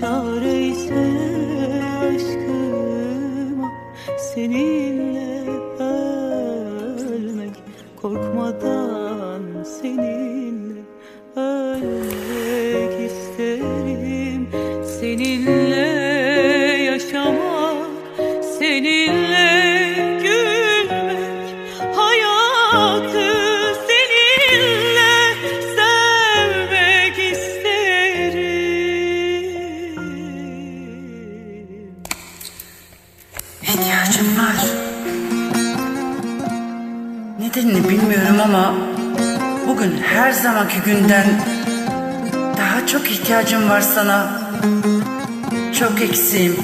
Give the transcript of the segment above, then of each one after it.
çare ise aşkıma seninle ölmek korkmadan Nedenini bilmiyorum ama bugün her zamanki günden daha çok ihtiyacım var sana. Çok eksiğim.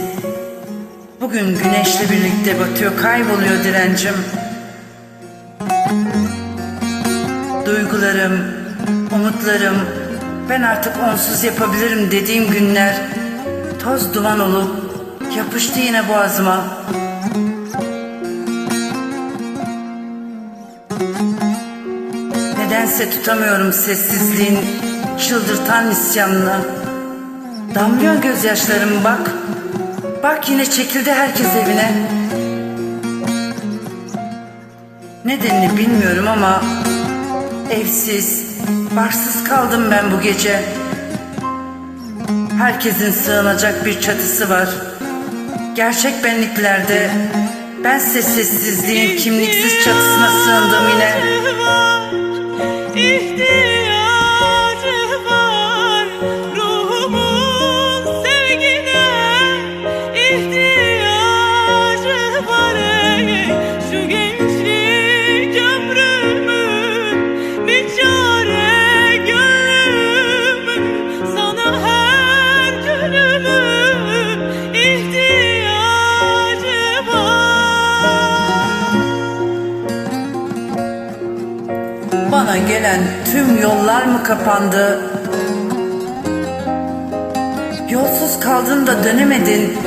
Bugün güneşle birlikte batıyor, kayboluyor direncim. Duygularım, umutlarım, ben artık onsuz yapabilirim dediğim günler toz duman olup yapıştı yine boğazıma. Nedense tutamıyorum sessizliğin çıldırtan isyanını. Damlıyor gözyaşlarım bak. Bak yine çekildi herkes evine. Nedenini bilmiyorum ama evsiz, barsız kaldım ben bu gece. Herkesin sığınacak bir çatısı var. Gerçek benliklerde ben sessizliğin kimliksiz çatısına sığındım yine. nicht Bana gelen tüm yollar mı kapandı? Yolsuz kaldın da dönemedin.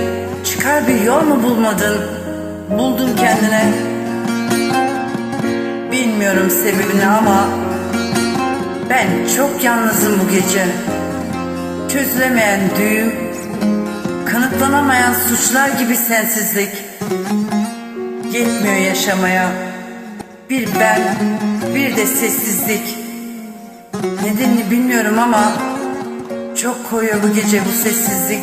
Çıkar bir yol mu bulmadın? Buldun kendine. Bilmiyorum sebebini ama ben çok yalnızım bu gece. Çözülemeyen düğüm, kanıtlanamayan suçlar gibi sensizlik. Yetmiyor yaşamaya. Bir ben, bir de sessizlik. Nedenini bilmiyorum ama çok koyuyor bu gece bu sessizlik.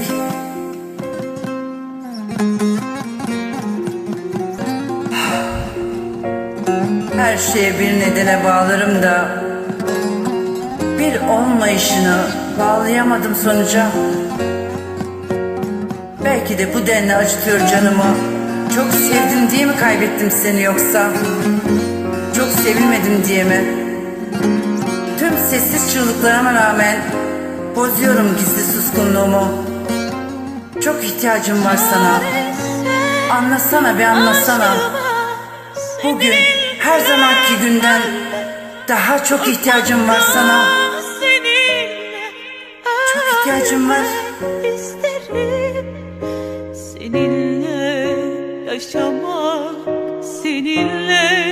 Her şeye bir nedene bağlarım da bir olmayışını bağlayamadım sonuca. Belki de bu denli acıtıyor canımı. Çok sevdim diye mi kaybettim seni yoksa? Çok sevilmedim diye mi? Tüm sessiz çığlıklarıma rağmen bozuyorum gizli suskunluğumu. Çok ihtiyacım var sana. Anlasana bir anlasana. Bugün her zamanki günden daha çok ihtiyacım var sana. Çok ihtiyacım var. Seninle yaşamak Seninle